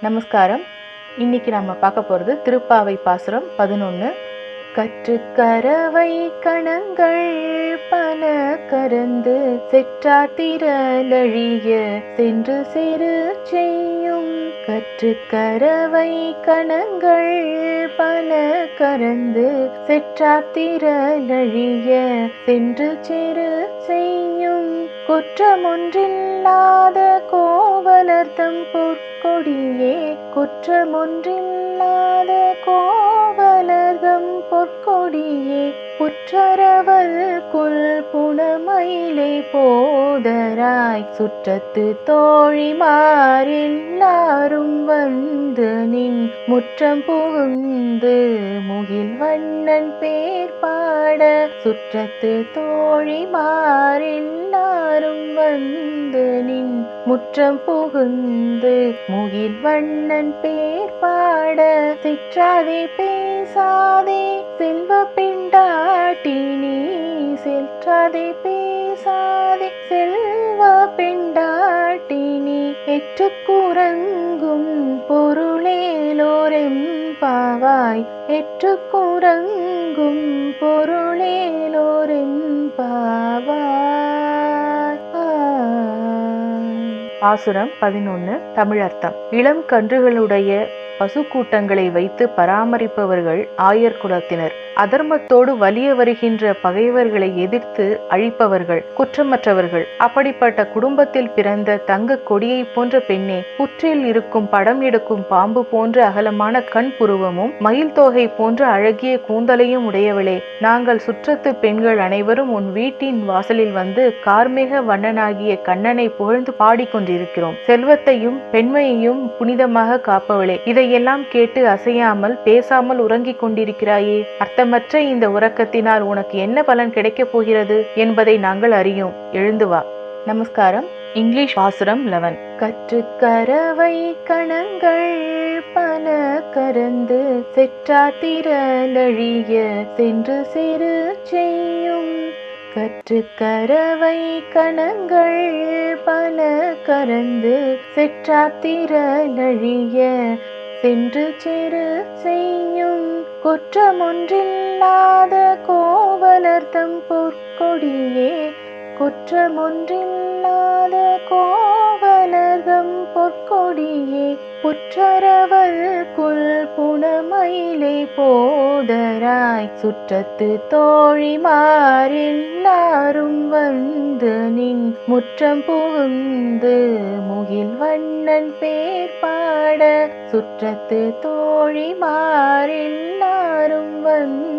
நமஸ்காரம். இன்னைக்கு நம்ம பார்க்க போகிறது திருப்பாவை பாசுரம் பதினொன்று கற்றுக்கரவை கணங்கள் பல கறந்து செற்றாத்திரலழிய சென்று சிறு செய்யும். கற்றுக்கரவை கணங்கள் பல கறந்து செற்றாத்திரலழிய சென்று சிறு செய்யும். குற்றமொன்றில்லாத கோவலர்த்தம் பொற்கொடியே குற்றமொன்றில்லாத கோவலர்தம் பொற்கொடியே புற்றரவல் குல் புனமயிலை போதராய் சுற்றத்து தோழிமாரெல்லாரும் வந்து நின் முற்றம் புகுந்து முகில் வண்ணன் பேர் பாட சுற்றத்து தோழிமாரெல்லாரும் வந்து நின். முற்றம் புகுந்து முகில் வண்ணன் பேர் பாட சிற்றாதே பேசாதே செல்வ பெண்டாட்டினி செற்றாதே பேசாதே செல்வ பெண்டாட்டினி குரங்கும் பொருளேலோரெம் பாவாய் எற்று குரங்கும் பொருளேலோ பாசுரம் பதினொன்று தமிழர்த்தம். இளம் கன்றுகளுடைய பசுக்கூட்டங்களை வைத்து பராமரிப்பவர்கள் ஆயர் குலத்தினர். அதர்மத்தோடு வலிய வருகின்ற பகைவர்களை எதிர்த்து அழிப்பவர்கள் குற்றமற்றவர்கள். அப்படிப்பட்ட குடும்பத்தில் பிறந்த தங்க கொடியை போன்ற பெண்ணே புற்றில் இருக்கும் படம் எடுக்கும் பாம்பு போன்ற அகலமான கண் புருவமும் மயில் தோகை போன்ற அழகிய கூந்தலையும் உடையவளே. நாங்கள் சுற்றத்து பெண்கள் அனைவரும் உன் வீட்டின் வாசலில் வந்து கார்மேக வண்ணனாகிய கண்ணனை புகழ்ந்து பாடிக்கொண்டிருக்கிறோம். செல்வத்தையும் பெண்மையையும் புனிதமாக காப்பவளே. இதையெல்லாம் கேட்டு அசையாமல் பேசாமல் உறங்கிக் கொண்டிருக்கிறாயே. அர்த்தமற்ற இந்த உறக்கத்தினால் உனக்கு என்ன பலன் கிடைக்கப் போகிறது என்பதை நாங்கள் அறியோம். எழுந்து வா. நமஸ்காரம். இங்கிலீஷ் ஆசுரம் லெவன். கற்றுக்கரவை கணங்கள் பல கரந்து செற்றாத்திரழிய சென்று சிறு செய்யும். கற்றுக்கரவை கணங்கள் பல கரந்து செற்றாத்திரழிய சென்று சிறு செய்யும் குற்றமொன்றில்லாத கோவலர்த்தம் பொற்கொடியே குற்றமொன்றில்லாத கோ மலர்தம் பொற்கொடியே புற்றரவல் குல் புனமயிலே போதராய் சுற்றத்து தோழிமாரெல்லாரும் வந்து நின் முற்றம் புகுந்து முகில் வண்ணன் பேர் பாட சுற்றத்து தோழிமாரெல்லாரும் வந்து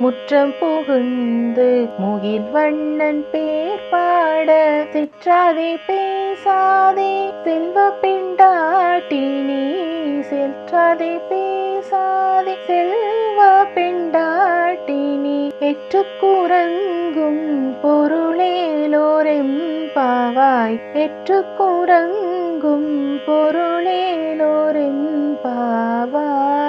முற்றம் புகுந்து முகில் வண்ணன் பேர் பாட சிற்றாதே பேசாதே செல்வ பெண்டாட்டினி செற்றாதே பேசாதே செல்வ பெண்டாட்டினி. குரங்கும் பொருளேலோரெம் பாவாய் எற்றுக்குறங்கும் பொருளேலோரெம் பாவாய்.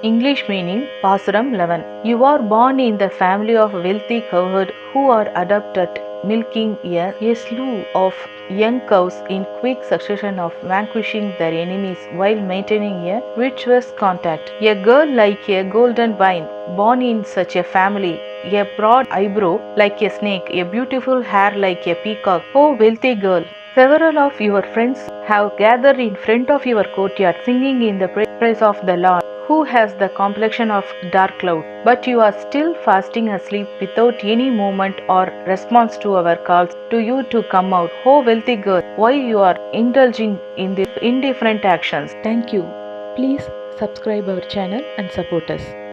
English meaning Pasuram 11. You are born in the family of wealthy cowherd who are adopted milking a, a slew of young cows in quick succession of vanquishing their enemies while maintaining a virtuous contact. A girl like a golden vine, born in such a family, a broad eyebrow like a snake, a beautiful hair like a peacock. Oh, wealthy girl! Several of your friends have gathered in front of your courtyard singing in the praise of the Lord who has the complexion of dark cloud? But you are still fasting asleep without any movement or response to our calls to you to come out. Oh wealthy girl why you are indulging in the indifferent actions? Thank you. Please subscribe our channel and support us